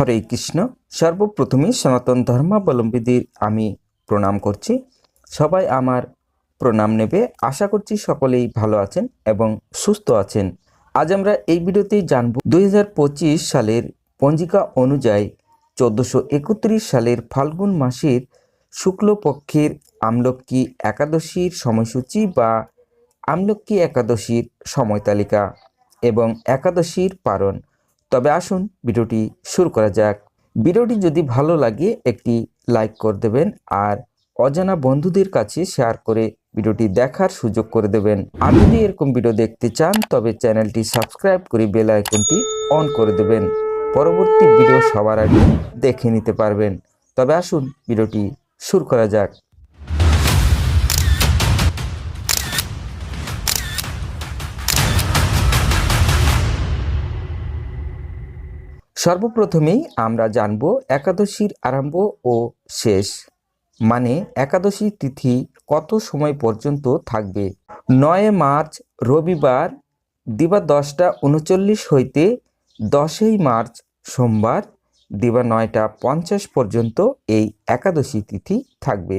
হরে কৃষ্ণ, সর্বপ্রথমে সনাতন ধর্মাবলম্বীদের আমি প্রণাম করছি। সবাই আমার প্রণাম নেবে। আশা করছি সকলেই ভালো আছেন এবং সুস্থ আছেন। আজ আমরা এই ভিডিওতে জানব দুই হাজার পঁচিশ সালের পঞ্জিকা অনুযায়ী চোদ্দোশো একত্রিশ সালের ফাল্গুন মাসের শুক্লপক্ষের আমলক্কি একাদশীর সময়সূচি বা আমলক্কি একাদশীর সময় তালিকা এবং একাদশীর পারণ তবে আসুন ভিডিওটি শুরু করা যাক। ভিডিওটি যদি ভালো লাগে, একটি লাইক করে দেবেন আর অজানা বন্ধুদের কাছে শেয়ার করে ভিডিওটি দেখার সুযোগ করে দেবেন। আর যদি এরকম ভিডিও দেখতে চান, তবে চ্যানেলটি সাবস্ক্রাইব করে বেল আইকনটি অন করে দেবেন। পরবর্তী ভিডিও সবার আগে দেখে নিতে পারবেন। তবে আসুন ভিডিওটি শুরু করা যাক। সর্বপ্রথমেই আমরা জানব একাদশীর আরম্ভ ও শেষ মানে একাদশী তিথি কত সময় পর্যন্ত থাকবে? নয় মার্চ, রবিবার, দিবা দশটা উনচল্লিশ হইতে দশই মার্চ, সোমবার, দিবা নয়টা পঞ্চাশ পর্যন্ত এই একাদশী তিথি থাকবে।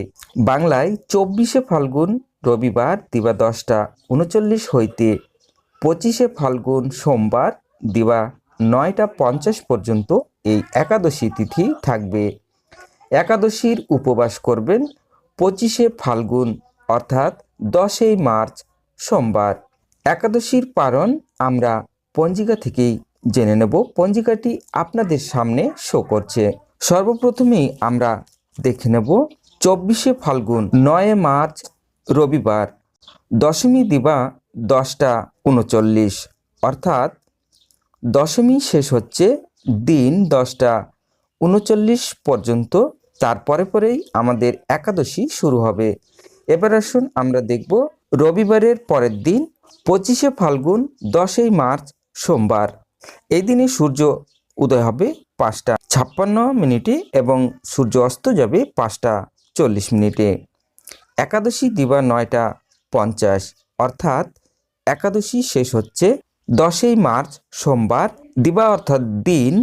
বাংলায় চব্বিশে ফাল্গুন, রবিবার, দিবা দশটা উনচল্লিশ হইতে পঁচিশে ফাল্গুন, সোমবার, দিবা নয়টা পঞ্চাশ পর্যন্ত এই একাদশী তিথি থাকবে। একাদশীর উপবাস করবেন পঁচিশে ফাল্গুন, অর্থাৎ দশই মার্চ সোমবার। একাদশীর পারণ আমরা পঞ্জিকা থেকেই জেনে নেব। পঞ্জিকাটি আপনাদের সামনে শো করছে। সর্বপ্রথমেই আমরা দেখে নেব চব্বিশে ফাল্গুন, নয় মার্চ রবিবার, দশমী দিবা দশটা উনচল্লিশ, অর্থাৎ দশমী শেষ হচ্ছে দিন দশটা উনচল্লিশ পর্যন্ত। তারপরে পরেই আমাদের একাদশী শুরু হবে। এবার আসুন আমরা দেখব রবিবারের পরের দিন, পঁচিশে ফাল্গুন, দশই মার্চ, সোমবার। এই দিনে সূর্য উদয় হবে পাঁচটা ছাপ্পান্ন মিনিটে এবং সূর্য অস্ত যাবে পাঁচটা চল্লিশ মিনিটে। একাদশী দিবা নয়টা পঞ্চাশ। অর্থাৎ একাদশী শেষ হচ্ছে দশই মার্চ সোমবার, দিবা অর্থাৎ দিন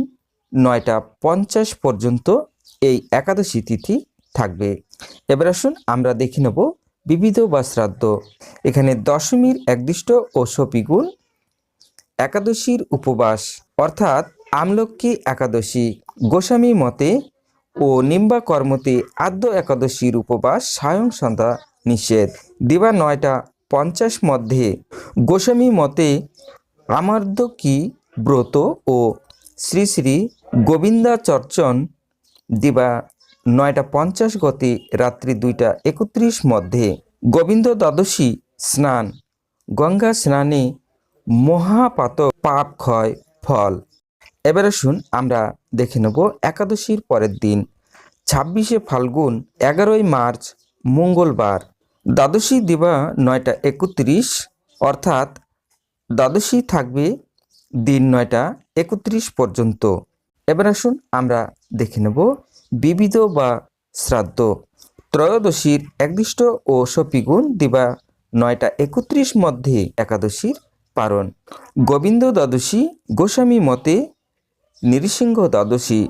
নয়টা পঞ্চাশ পর্যন্ত এই একাদশী তিথি থাকবে। এবার আসুন আমরা দেখে নেব বিবিধ বা শ্রাদ্ধ। এখানে দশমীর একদিষ্ট ও সপিগুণ, একাদশীর উপবাস অর্থাৎ আমলক্ষ্মী একাদশী, গোস্বামী মতে ও নিম্বা কর্মতে আদ্য একাদশীর উপবাস সায়ং সন্ধ্যা নিষেধ। দিবা নয়টা পঞ্চাশ মধ্যে গোস্বামী মতে আমার্ধ কি ব্রত ও শ্রী শ্রী গোবিন্দাচর্চন দিবা নয়টা পঞ্চাশ গতে রাত্রি দুইটা একত্রিশ মধ্যে গোবিন্দ দ্বাদশী স্নান, গঙ্গা স্নানে মহাপাত পাপ ক্ষয় ফল। এবার আসুন আমরা দেখে নেব একাদশীর পরের দিন, ছাব্বিশে ফাল্গুন, এগারোই মার্চ, মঙ্গলবার। দ্বাদশী দিবা নয়টা একত্রিশ, অর্থাৎ দ্বাদশী থাকবে দিন নয়টা একত্রিশ পর্যন্ত। এবার আসুন আমরা দেখে নেব বিবিধ বা শ্রাদ্ধ। ত্রয়োদশীর একদিষ্ট ও সপিগুণ দিবা নয়টা একত্রিশ মধ্যে একাদশীর পারণ। গোবিন্দ দ্বাদশী গোস্বামী মতে নৃসিংহ দ্বাদশী